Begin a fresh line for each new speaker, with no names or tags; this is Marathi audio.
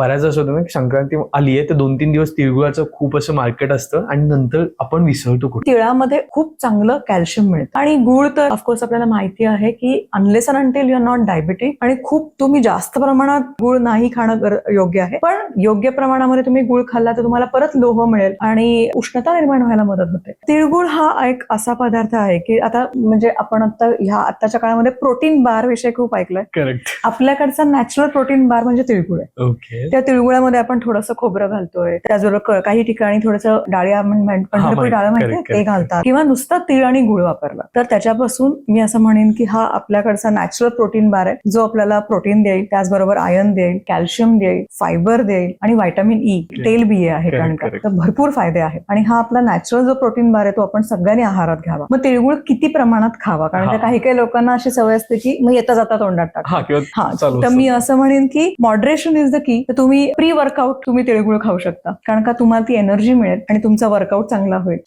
बऱ्याच असं होतं ना की संक्रांती आली आहे तर दोन तीन दिवस तिळगुळाचं खूप असं मार्केट असतं आणि नंतर आपण विसरतो कुठे.
तिळामध्ये खूप चांगलं कॅल्शियम मिळतं. आणि गुळ तर ऑफकोर्स आपल्याला माहिती आहे की unless and until you are not diabetic आणि खूप तुम्ही जास्त प्रमाणात गुळ नाही खाणं योग्य आहे. पण योग्य प्रमाणामध्ये तुम्ही गुळ खाल्ला तर तुम्हाला परत लोह मिळेल आणि उष्णता निर्माण व्हायला मदत होते. तिळगुळ हा एक असा पदार्थ आहे की आता म्हणजे आपण आता ह्या आताच्या काळामध्ये प्रोटीन बार विषय खूप ऐकलंय.
करेक्ट
आपल्याकडचा नॅचरल प्रोटीन बार म्हणजे तिळगुळ आहे.
ओके
त्या तिळगुळामध्ये आपण थोडंसं खोबरं घालतोय. त्याचबरोबर काही ठिकाणी थोडंसं डाळी आपण पंढरपुरी. डाळ माहिती ते. घालतात. किंवा नुसतं तीळ आणि गुळ वापरला. तर त्याच्यापासून मी असं म्हणेन की हा आपल्याकडचा नॅचरल प्रोटीन बार आहे. जो आपल्याला प्रोटीन देईल त्याचबरोबर आयर्न देईल कॅल्शियम देईल फायबर देईल आणि व्हायटामिन ई तेल बी आहे
Correct,
कारण का
correct.
तर भरपूर फायदे आहेत. आणि हा आपला नॅचरल जो प्रोटीन बार आहे तो आपण सगळ्यांनी आहारात घ्यावा. मग तिळगुळ किती प्रमाणात खावा? कारण काही काही लोकांना अशी सवय असते की मग येता जाता तोंडात टाका.
हा
तर. मी असं म्हणेन की मॉडरेशन इज द की तुम्ही प्री वर्कआउट तुम्ही तिळगुळ खाऊ शकता. कारण का तुम्हाला ती एनर्जी मिळेल आणि तुमचा वर्कआउट चांगला होईल.